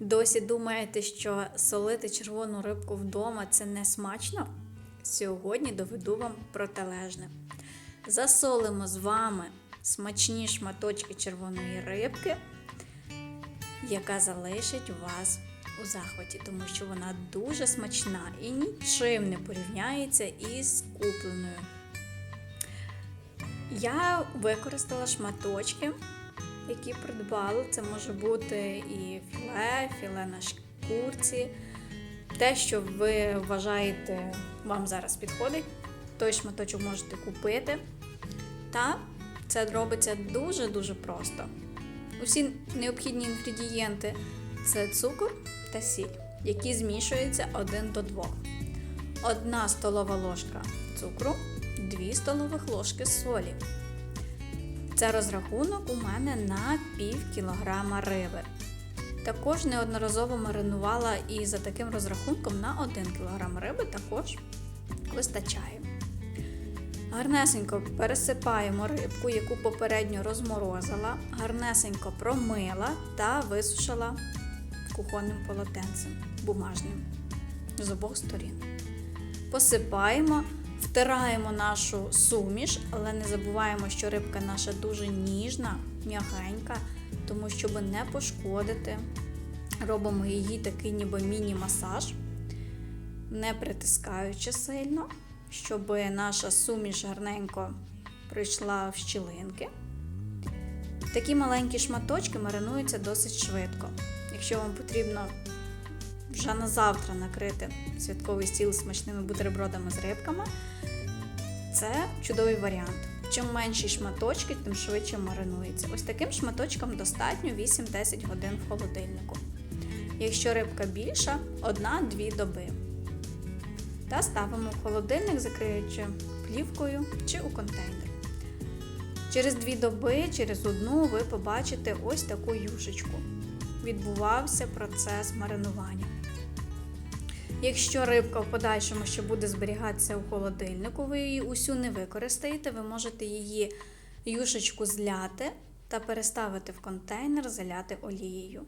Досі думаєте, що солити червону рибку вдома це не смачно? Сьогодні доведу вам протилежне. Засолимо з вами смачні шматочки червоної рибки, яка залишить вас у захваті, тому що вона дуже смачна і нічим не порівняється із купленою. Я використала шматочки, які придбала. Це може бути і філе, філе на шкурці. Те, що ви вважаєте, вам зараз підходить, той шматочок можете купити. Та це робиться дуже-дуже просто. Усі необхідні інгредієнти це цукор та сіль, які змішуються один до двох. Одна столова ложка цукру, 2 столових ложки солі. Це розрахунок у мене на пів кілограма риби. Також неодноразово маринувала і за таким розрахунком на 1 кг риби також вистачає. Гарнесенько пересипаємо рибку, яку попередньо розморозила, гарнесенько промила та висушила кухонним полотенцем бумажним з обох сторін. Посипаємо, втираємо нашу суміш, але не забуваємо, що рибка наша дуже ніжна, м'ягенька, тому щоб не пошкодити, робимо її такий ніби міні-масаж, не притискаючи сильно, щоб наша суміш гарненько прийшла в щілинки. Такі маленькі шматочки маринуються досить швидко. Якщо вам потрібно вже на завтра накрити святковий стіл смачними бутербродами з рибками, це чудовий варіант. Чим менші шматочки, тим швидше маринується. Ось таким шматочком достатньо 8-10 годин в холодильнику. Якщо рибка більша, 1-2 доби. Та ставимо в холодильник, закриючи плівкою чи у контейнер. Через 2 доби, через одну ви побачите ось таку юшечку. Відбувався процес маринування. Якщо рибка в подальшому ще буде зберігатися у холодильнику, ви її усю не використаєте, ви можете її юшечку зляти та переставити в контейнер, заляти олією.